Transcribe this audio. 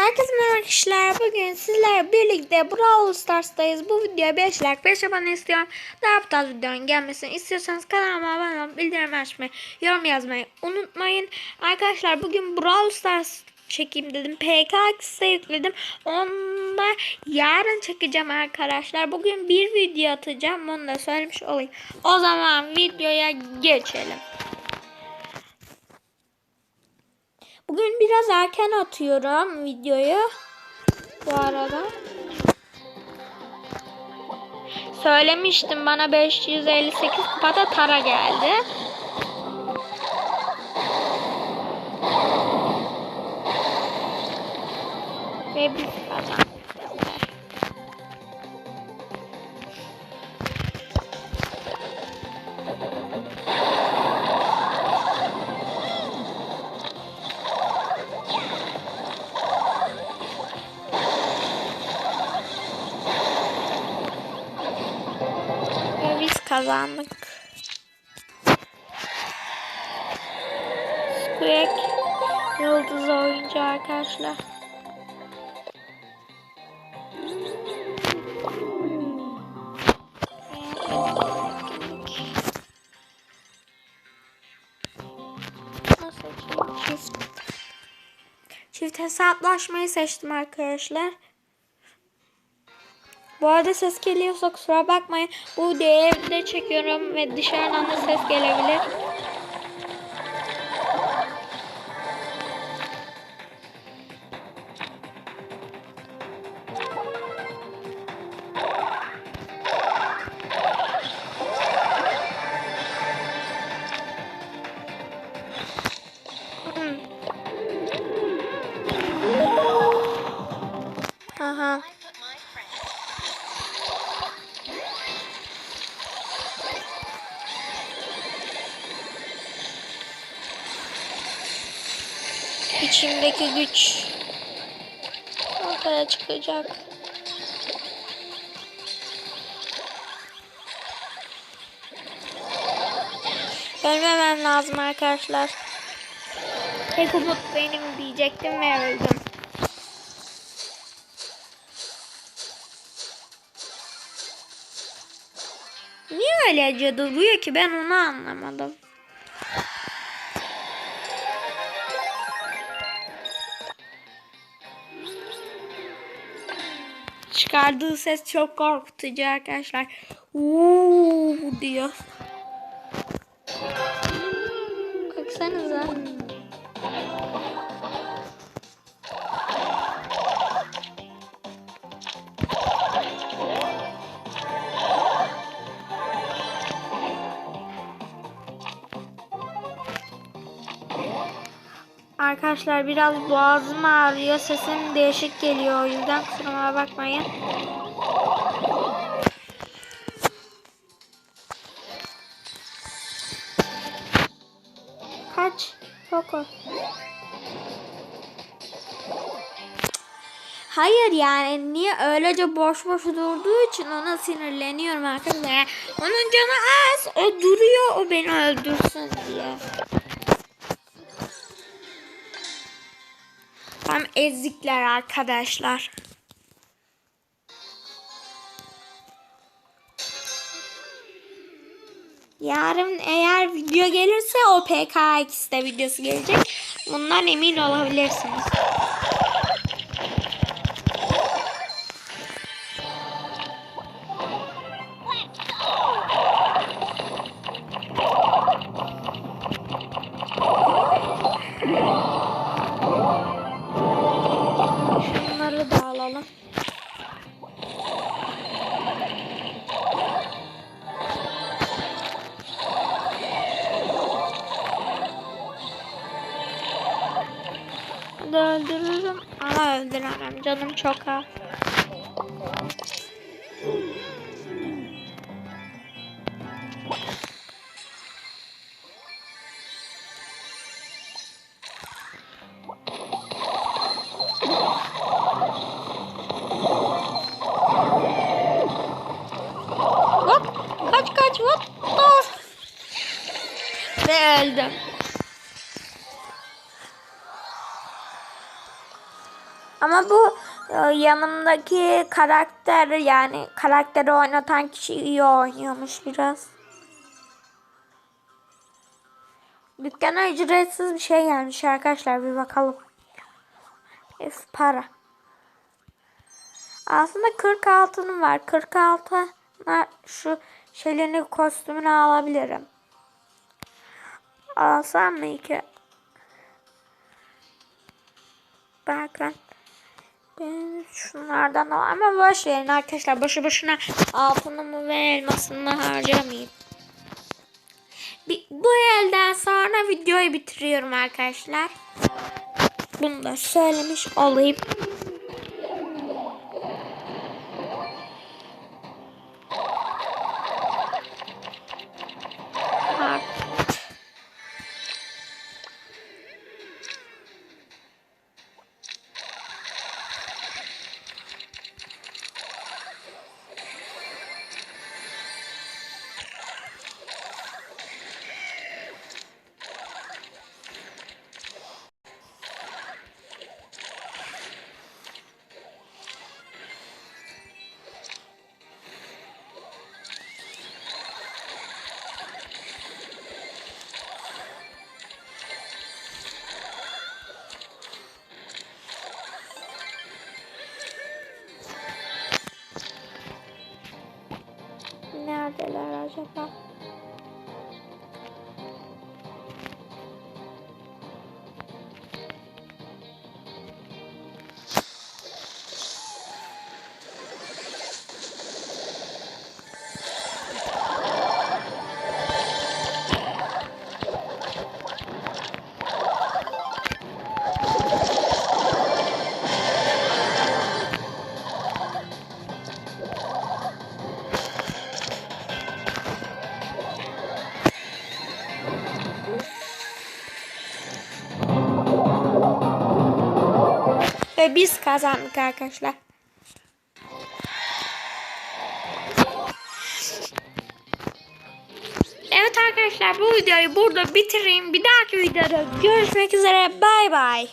Herkese merhaba arkadaşlar. Bugün sizlerle birlikte Brawl Stars'tayız. Bu videoya 5 like 5 abone istiyorum. Daha bu tarz videonun gelmesini istiyorsanız kanalıma abone olup bildirim açmayı, yorum yazmayı unutmayın. Arkadaşlar bugün Brawl Stars çekeyim dedim. PKX'e yükledim. Onu da yarın çekeceğim arkadaşlar. Bugün bir video atacağım. Onu da söylemiş olayım. O zaman videoya geçelim. Bugün biraz erken atıyorum videoyu. Bu arada. Söylemiştim bana 558 kupada tara geldi. Ve biz kazandık. Kazandık. Squeak yıldız oyuncu arkadaşlar. Çift hesaplaşmayı seçtim arkadaşlar. Bu arada ses geliyorsa kusura bakmayın. Bu videoyu evde çekiyorum ve dışarıdan da ses gelebilir. İçimdeki güç ortaya çıkacak. Ölmemem lazım arkadaşlar. Tek umut benim diyecektim ve öldüm. Niye öylece duruyor ki ben onu anlamadım. Çıkardığı ses çok korkutucu arkadaşlar. Uuu diyor. Baksanıza. Arkadaşlar biraz boğazım ağrıyor. Sesim değişik geliyor o yüzden kusuruma bakmayın. Kaç. Fokus. Hayır yani niye öylece boş boş durduğu için ona sinirleniyorum arkadaşlar. Onun canı az. O duruyor o beni öldürsün diye. Tam ezikler arkadaşlar. Yarın eğer video gelirse o PKX'de videosu gelecek. Bundan emin olabilirsiniz. Hadi öldürürüm ama öldüremem. Canım çok az. Hop kaç kaç hop. Ve öldüm. Ama bu e, yanımdaki karakter yani karakteri oynatan kişi iyi oynuyormuş biraz. Dükkana ücretsiz bir şey gelmiş arkadaşlar bir bakalım. F para. Aslında 40 altınım var. 46 şu şeylerin kostümünü alabilirim. Alsam mı ki? Bakın. Şunlardan al ama boş verin arkadaşlar. Boşu boşuna altınımı ve elmasımı harcamayayım. Bu elden sonra videoyu bitiriyorum arkadaşlar. Bunu da söylemiş olayım. Cho bé. Ve biz kazandık arkadaşlar. Evet arkadaşlar bu videoyu burada bitireyim. Bir dahaki videoda görüşmek üzere. Bay bay.